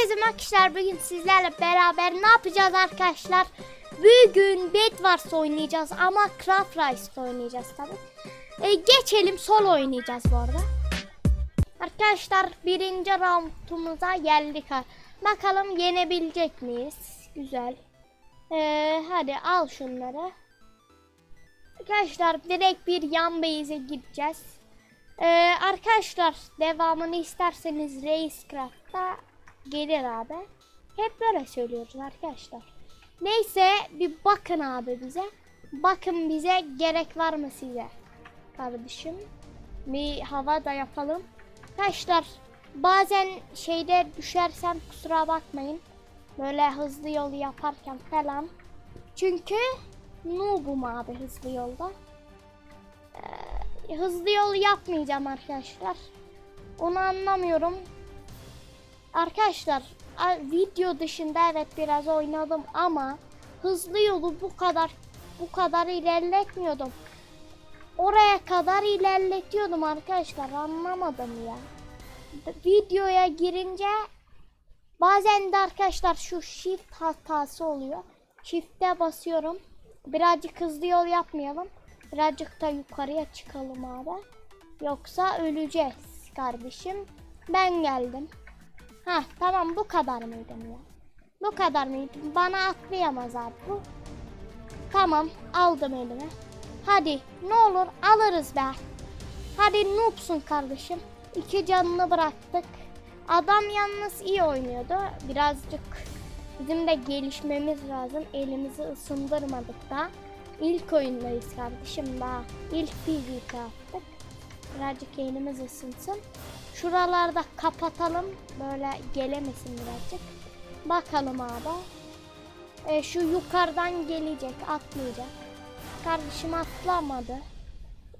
Herkese merhabalar. Bugün sizlerle beraber ne yapacağız arkadaşlar? Bugün Bedwars oynayacağız ama Craft Rice oynayacağız tabi. E, geçelim solo oynayacağız bu arada. Arkadaşlar birinci roundumuza geldik. Bakalım yenebilecek miyiz? Güzel. E, hadi al şunları. Arkadaşlar direkt bir yan base'e gideceğiz. Ee, arkadaşlar devamını isterseniz Racecraft'ta gelir abi. Hep böyle söylüyoruz arkadaşlar. Neyse bir bakın abi bize. Bakın bize gerek var mı size? Kardeşim. Bir hava da yapalım. Arkadaşlar bazen şeyde düşersem kusura bakmayın. Böyle hızlı yol yaparken falan. Çünkü noobum abi hızlı yolda hızlı yol yapmayacağım arkadaşlar. Onu anlamıyorum. Arkadaşlar video dışında evet biraz oynadım ama hızlı yolu bu kadar bu kadar ilerletmiyordum. Oraya kadar ilerletiyordum arkadaşlar anlamadım ya. Videoya girince bazen de arkadaşlar şu shift hatası oluyor. Shift'e basıyorum. Birazcık hızlı yol yapmayalım. Birazcık da yukarıya çıkalım abi. Yoksa öleceğiz kardeşim. Ben geldim. Ha tamam bu kadar mıydım ya? Bu kadar mıydı? Bana atlayamaz abi bu. Tamam aldım elime. Hadi ne olur alırız be. Hadi noobsun kardeşim. İki canını bıraktık. Adam yalnız iyi oynuyordu. Birazcık bizim de gelişmemiz lazım. Elimizi ısındırmadık da. İlk oyundayız kardeşim daha. İlk PvP attık. Birazcık elimiz ısınsın. Şuralarda kapatalım. Böyle gelemesin birazcık. Bakalım abi. E, şu yukarıdan gelecek. Atlayacak. Kardeşim atlamadı.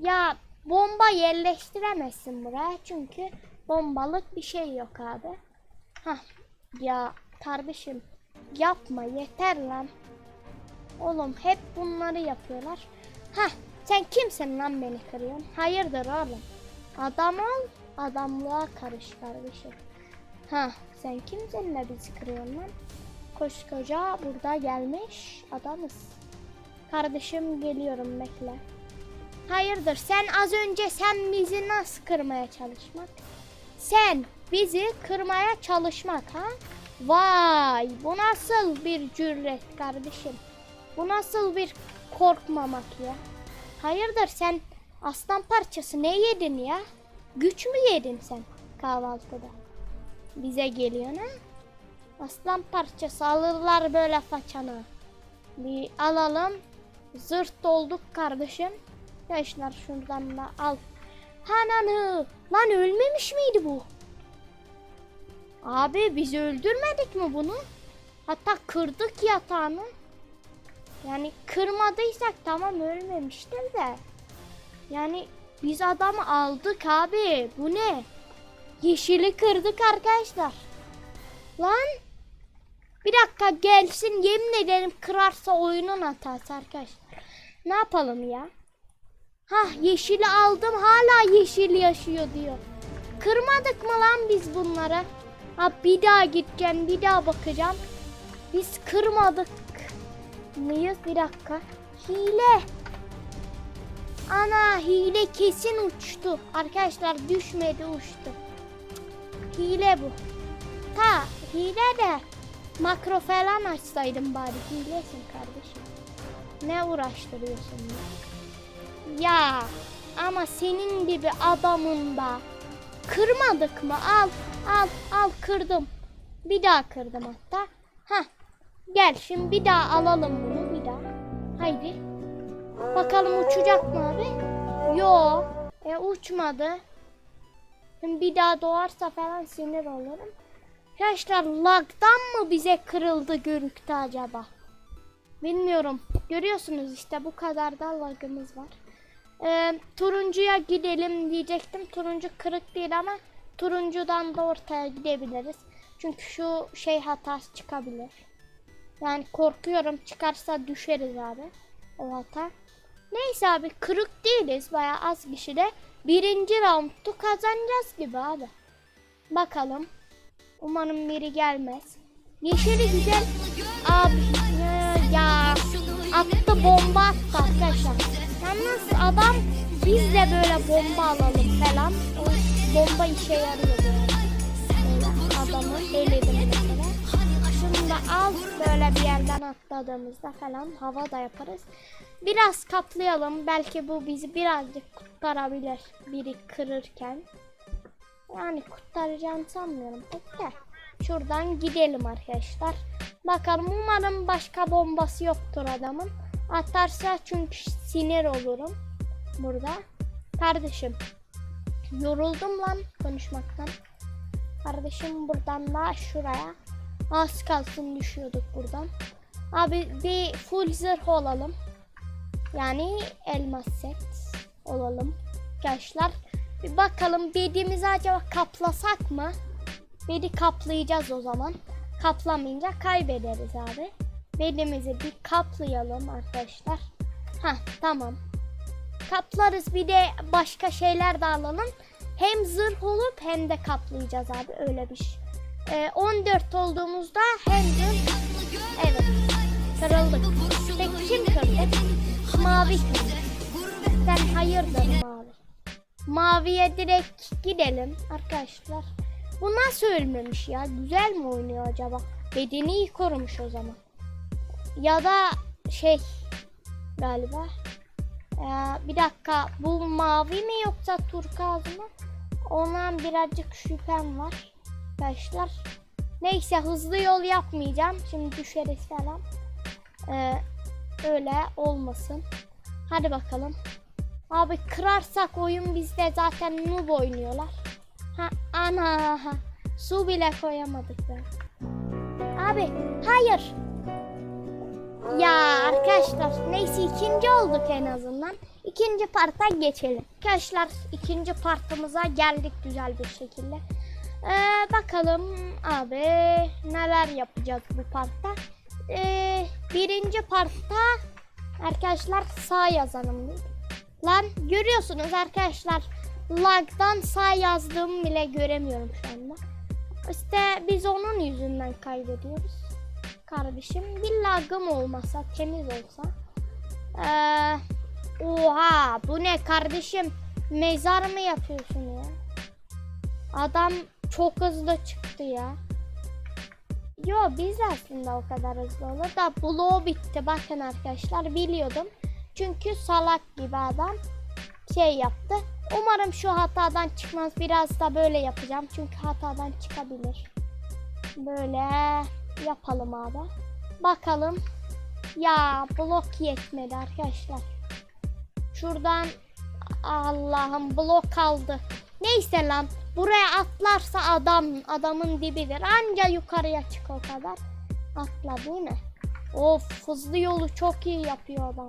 Ya bomba yerleştiremezsin buraya. Çünkü bombalık bir şey yok abi. Hah. Ya kardeşim yapma yeter lan. Oğlum hep bunları yapıyorlar. Hah sen kimsin lan beni kırıyorsun? Hayırdır oğlum? Adam ol, adamlığa karış kardeşim. Ha sen kimsin de bizi kırıyorsun lan? Koskoca burada gelmiş adamız. Kardeşim geliyorum bekle. Hayırdır sen az önce sen bizi nasıl kırmaya çalışmak? Sen bizi kırmaya çalışmak ha? Vay bu nasıl bir cüret kardeşim? Bu nasıl bir korkmamak ya? Hayırdır sen aslan parçası ne yedin ya? Güç mü yedin sen kahvaltıda? Bize geliyor ha? Aslan parçası alırlar böyle façana. Bir alalım. Zırt dolduk kardeşim. Yaşlar şuradan da al. Hananı. Lan ölmemiş miydi bu? Abi biz öldürmedik mi bunu? Hatta kırdık yatağını. Yani kırmadıysak tamam ölmemiştir de. Yani biz adamı aldık abi. Bu ne? Yeşili kırdık arkadaşlar. Lan. Bir dakika gelsin yemin ederim kırarsa oyunun hatası arkadaşlar. Ne yapalım ya? Hah yeşili aldım hala yeşil yaşıyor diyor. Kırmadık mı lan biz bunları? Ha bir daha gideceğim bir daha bakacağım. Biz kırmadık mıyız? Bir dakika. Hile. Hile kesin uçtu. Arkadaşlar düşmedi uçtu. Hile bu. Ta hile de makro falan açsaydım bari. Hilesin kardeşim. Ne uğraştırıyorsun ya? Ya ama senin gibi adamın da kırmadık mı? Al al al kırdım. Bir daha kırdım hatta. Hah Gel şimdi bir daha alalım bunu bir daha. Haydi. Bakalım uçacak mı abi? Yo. E uçmadı. Şimdi bir daha doğarsa falan sinir olurum. Arkadaşlar lagdan mı bize kırıldı görüktü acaba? Bilmiyorum. Görüyorsunuz işte bu kadar da lagımız var. Ee, turuncuya gidelim diyecektim. Turuncu kırık değil ama turuncudan da ortaya gidebiliriz. Çünkü şu şey hatası çıkabilir. Yani korkuyorum çıkarsa düşeriz abi. O hata. Neyse abi kırık değiliz. Baya az kişi de birinci roundu kazanacağız gibi abi. Bakalım. Umarım biri gelmez. Yeşili güzel. Abi ya attı bomba attı arkadaşlar. Yalnız adam biz de böyle bomba alalım falan. O bomba işe yarıyor Da al böyle bir yerden atladığımızda falan hava da yaparız. Biraz kaplayalım. Belki bu bizi birazcık kurtarabilir. Biri kırırken. Yani kurtaracağını sanmıyorum pek de. Şuradan gidelim arkadaşlar. Bakalım umarım başka bombası yoktur adamın. Atarsa çünkü sinir olurum burada. Kardeşim yoruldum lan konuşmaktan. Kardeşim buradan da şuraya. Az kalsın düşüyorduk buradan. Abi bir full zırh olalım. Yani elmas set olalım. Arkadaşlar bir bakalım bedimizi acaba kaplasak mı? Bedi kaplayacağız o zaman. Kaplamayınca kaybederiz abi. Bedimizi bir kaplayalım arkadaşlar. Ha tamam. Kaplarız bir de başka şeyler de alalım. Hem zırh olup hem de kaplayacağız abi öyle bir şey. Ee, 14 olduğumuzda zırh evet kırıldık. Peki kim kırdı? Mavi kırdı. Sen hayırdır mavi. Maviye direkt gidelim arkadaşlar. Bu nasıl ölmemiş ya? Güzel mi oynuyor acaba? Bedeni iyi korumuş o zaman. Ya da şey galiba. Ee, bir dakika bu mavi mi yoksa turkuaz mı? Ondan birazcık şüphem var. Arkadaşlar. Neyse hızlı yol yapmayacağım. Şimdi düşeriz falan. Ee, öyle olmasın. Hadi bakalım. Abi kırarsak oyun bizde zaten noob oynuyorlar. Ha ana su bile koyamadık be. Abi hayır. Ya arkadaşlar neyse ikinci olduk en azından. İkinci parta geçelim. Arkadaşlar ikinci partımıza geldik güzel bir şekilde. Ee, bakalım abi neler yapacağız bu partta. Ee, birinci partta arkadaşlar sağ yazalım. Lan görüyorsunuz arkadaşlar lagdan sağ yazdığımı bile göremiyorum şu anda. İşte biz onun yüzünden kaybediyoruz. Kardeşim bir lagım olmasa temiz olsa. Ee, oha bu ne kardeşim mezar mı yapıyorsun ya? Adam çok hızlı çıktı ya. Yo biz aslında o kadar hızlı olur da bloğu bitti bakın arkadaşlar biliyordum. Çünkü salak gibi adam şey yaptı. Umarım şu hatadan çıkmaz. Biraz da böyle yapacağım. Çünkü hatadan çıkabilir. Böyle yapalım abi. Bakalım. Ya blok yetmedi arkadaşlar. Şuradan Allah'ım blok kaldı. Neyse lan. Buraya atlarsa adam adamın dibidir. Anca yukarıya çık o kadar. Atla değil mi? Of hızlı yolu çok iyi yapıyor adam.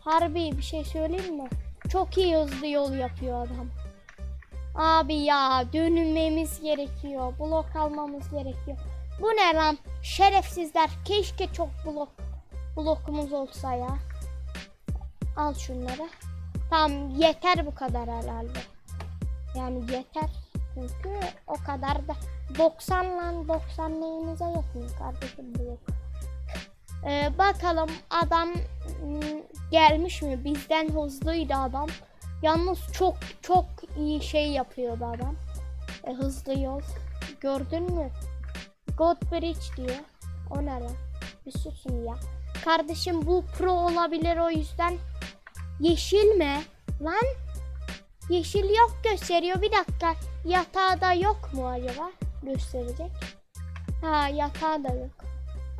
Harbi bir şey söyleyeyim mi? Çok iyi hızlı yol yapıyor adam. Abi ya dönmemiz gerekiyor. Blok almamız gerekiyor. Bu ne lan? Şerefsizler. Keşke çok blok blokumuz olsa ya. Al şunları. Tamam yeter bu kadar herhalde. Yani yeter. Çünkü o kadar da 90 lan 90 neyinize yetmiyor kardeşim blok. Ee, bakalım adam ım, gelmiş mi? Bizden hızlıydı adam. Yalnız çok çok iyi şey yapıyordu adam. E, hızlı yol. Gördün mü? God Bridge diyor. O ne lan? Bir susun ya. Kardeşim bu pro olabilir o yüzden. Yeşil mi? Lan? Yeşil yok gösteriyor. Bir dakika. Yatağı da yok mu acaba? Gösterecek. Ha yatağı da yok.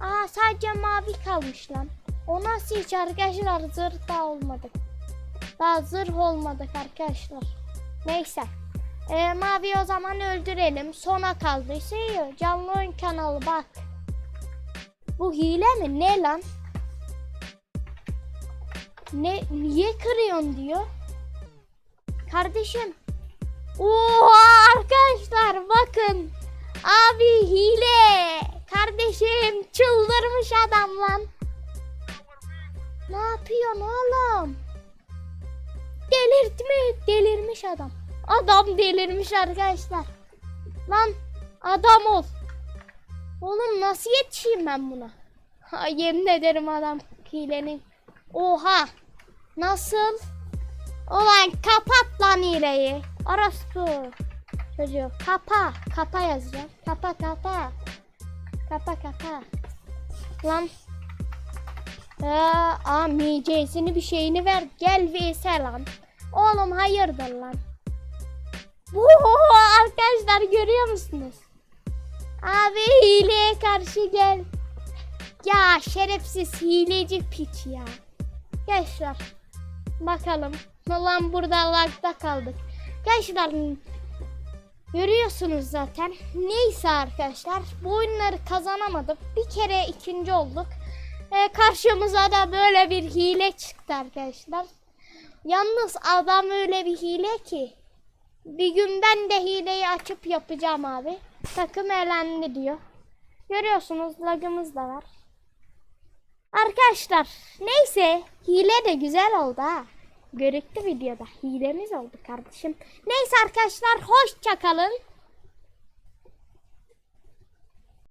Aa sadece mavi kalmış lan. O nasıl hiç arkadaşlar zırh da olmadık. Daha zırh olmadık arkadaşlar. Neyse. Ee, mavi o zaman öldürelim. Sona kaldıysa iyi. Canlı oyun kanalı bak. Bu hile mi? Ne lan? Ne niye kırıyorsun diyor. Kardeşim. Oha arkadaşlar bakın. Abi hile. Kardeşim çıldırmış adam lan. Ne yapıyorsun oğlum? Delirtme, delirmiş adam. Adam delirmiş arkadaşlar. Lan Adam ol. Oğlum nasıl yetişeyim ben buna? Ha, yemin ederim adam hilenin. Oha. Nasıl? Ulan kapat lan hileyi. Orospu. Çocuğu. Kapa. Kapa yazacağım. Kapa kapa. Kapa kapa. Lan. Aa, miyeceğisini bir şeyini ver. Gel vs lan. Oğlum hayırdır lan. Bu arkadaşlar görüyor musunuz? Abi hileye karşı gel. Ya şerefsiz hileci piç ya. Gençler bakalım. Lan burada kaldık. Gençler görüyorsunuz zaten. Neyse arkadaşlar bu oyunları kazanamadık. Bir kere ikinci olduk. Ee, karşımıza da böyle bir hile çıktı arkadaşlar. Yalnız adam öyle bir hile ki. Bir gün ben de hileyi açıp yapacağım abi. Takım elendi diyor. Görüyorsunuz lagımız da var. Arkadaşlar neyse hile de güzel oldu ha. Görüktü videoda. Hilemiz oldu kardeşim. Neyse arkadaşlar hoşça kalın.